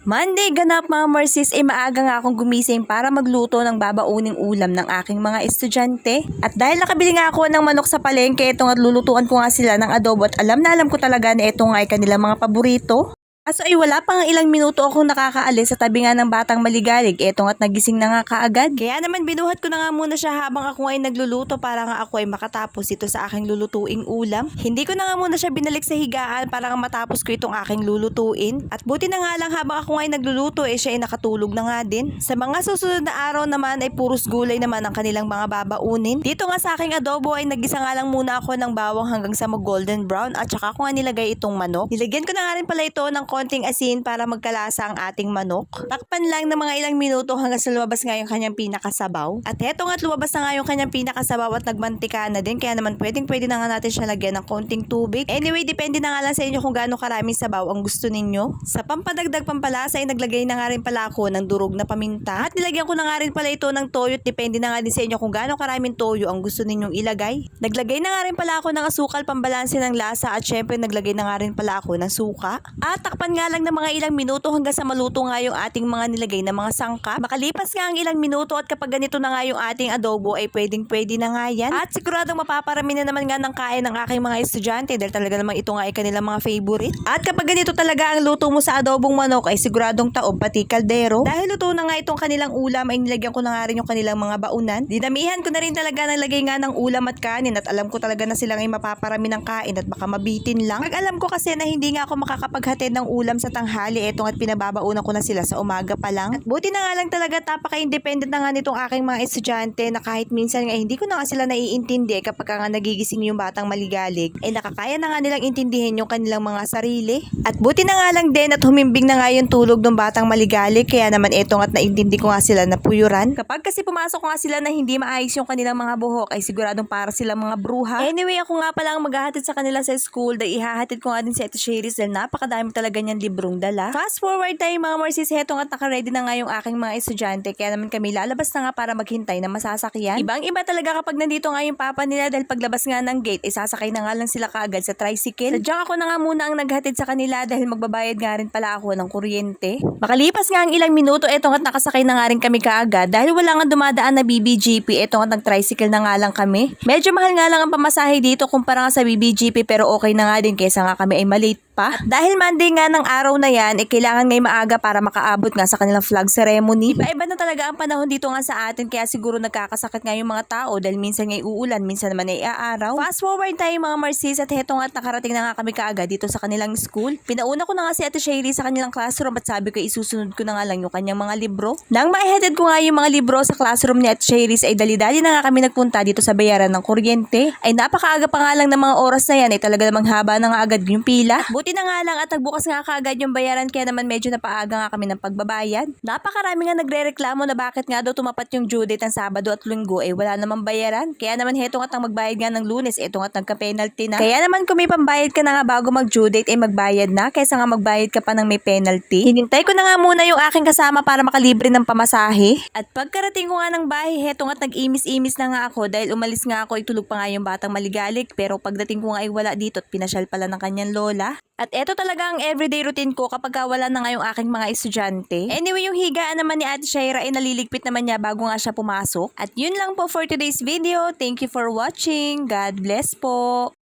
Monday, ganap mga Marcis, ay maaga nga akong gumising para magluto ng babauning ulam ng aking mga estudyante. At dahil nakabili nga ako ng manok sa palengke, itong at lulutuan ko nga sila ng adobo at alam na alam ko talaga na ito nga ay kanilang mga paborito. Kaso ay wala pang ilang minuto akong nakakaalis sa tabi nga ng batang maligalig. Etong at nagising na nga kaagad. Kaya naman binuhat ko na nga muna siya habang ako ay nagluluto para nga ako ay makatapos ito sa aking lulutuing ulam. Hindi ko na nga muna siya binalik sa higaan para nga matapos ko itong aking lulutuin. At buti na nga lang habang ako ay nagluluto eh siya ay nakatulog na nga din. Sa mga susunod na araw naman ay puros gulay naman ang kanilang mga babaunin. Dito nga sa aking adobo ay nagisa nga lang muna ako ng bawang hanggang sa mag golden brown at saka ko nga nilagay itong manok. Nilagyan ko na nga rin pala ito ng konting asin para magkalasa ang ating manok. Takpan lang ng mga ilang minuto hanggang sa lumabas nga yung kanyang pinakasabaw. At heto nga't lumabas na nga yung kanyang pinakasabaw at nagmantika na din kaya naman pwedeng pwede na nga natin siya lagyan ng konting tubig. Anyway, depende na nga lang sa inyo kung gaano karaming sabaw ang gusto ninyo. Sa pampadagdag pampalasa ay naglagay na nga rin pala ako ng durog na paminta at nilagyan ko na nga rin pala ito ng toyo at depende na nga din sa inyo kung gaano karaming toyo ang gusto ninyong ilagay. Naglagay na nga rin pala ako ng asukal pambalanse ng lasa at syempre naglagay na nga rin pala ako ng suka. At takpan nga lang ng mga ilang minuto hanggang sa maluto nga yung ating mga nilagay na mga sangkap. Makalipas nga ang ilang minuto at kapag ganito na nga yung ating adobo ay pwedeng pwede na nga yan. At siguradong mapaparami na naman nga ng kain ng aking mga estudyante dahil talaga namang ito nga ay kanilang mga favorite. At kapag ganito talaga ang luto mo sa adobong manok ay siguradong taob pati kaldero. Dahil luto na nga itong kanilang ulam ay nilagyan ko na nga rin yung kanilang mga baunan. Dinamihan ko na rin talaga nalagay nga ng ulam at kanin at alam ko talaga na silang ay mapaparami ng kain at baka mabitin lang. Pag alam ko kasi na hindi nga ako makakapaghatid ng ulam sa tanghali, etong at pinababaunan ko na sila sa umaga pa lang. At buti na nga lang talaga napaka-independent na nga nitong aking mga estudyante na kahit minsan nga hindi ko na nga sila naiintindi kapag ka nga nagigising yung batang maligalig, eh nakakaya na nga nilang intindihin yung kanilang mga sarili. At buti na nga lang din at humimbing na nga yung tulog ng batang maligalig, kaya naman etong at naintindi ko nga sila na puyuran. Kapag kasi pumasok nga sila na hindi maayos yung kanilang mga buhok, ay siguradong para silang mga bruha. Anyway, ako nga pala ang maghahatid sa kanila sa school, dahil ihahatid ko nga din si Ate Sherry dahil napakadami talaga niyang librong dala. Fast forward tayo mga Marcis, hetong at nakaready na nga yung aking mga estudyante, kaya naman kami lalabas na nga para maghintay na masasakyan. Ibang iba talaga kapag nandito nga yung papa nila dahil paglabas nga ng gate, eh sasakay na nga lang sila kaagad sa tricycle. Sadyang ako na nga muna ang naghatid sa kanila dahil magbabayad nga rin pala ako ng kuryente. Makalipas nga ang ilang minuto, etong at nakasakay na nga rin kami kaagad dahil wala nga dumadaan na BBGP, etong at nag-tricycle na nga lang kami. Medyo mahal nga lang ang pamasahe dito kumpara nga sa BBGP pero okay na nga din kaysa nga kami ay malate pa. At dahil Monday nga ng araw na yan, eh kailangan ngay maaga para makaabot nga sa kanilang flag ceremony. Iba-iba na talaga ang panahon dito nga sa atin kaya siguro nagkakasakit nga yung mga tao dahil minsan ngay uulan, minsan naman ay aaraw. Fast forward tayo mga Marcis at heto nga at nakarating na nga kami kaagad dito sa kanilang school. Pinauna ko na nga si Ate Sherry sa kanilang classroom at sabi ko isusunod ko na nga lang yung kanyang mga libro. Nang maiheaded ko nga yung mga libro sa classroom ni Ate Sherry ay dali-dali na nga kami nagpunta dito sa bayaran ng kuryente. Ay napakaaga pa nga lang ng mga oras na yan ay talaga namang haba na nga agad yung pila. Buti na nga lang at nagbukas nga kaagad yung bayaran kaya naman medyo napaaga nga kami ng pagbabayad. Napakarami nga nagre-reklamo na bakit nga daw tumapat yung due date ng Sabado at Linggo eh wala namang bayaran. Kaya naman heto nga ang magbayad nga ng lunes, eto nga nagka-penalty na. Kaya naman kung may pambayad ka na nga bago mag-due date eh magbayad na kaysa nga magbayad ka pa ng may penalty. Hinintay ko na nga muna yung aking kasama para makalibre ng pamasahe. At pagkarating ko nga ng bahay, heto nga nag-imis-imis na nga ako dahil umalis nga ako itulog pa nga yung batang maligalig pero pagdating ko nga ay wala dito at pinasyal pala ng kanyang lola. At eto talaga ang everyday routine ko kapag ka wala na nga yung aking mga estudyante. Anyway, yung higaan naman ni Ate Shaira ay naliligpit naman niya bago nga siya pumasok. At yun lang po for today's video. Thank you for watching. God bless po.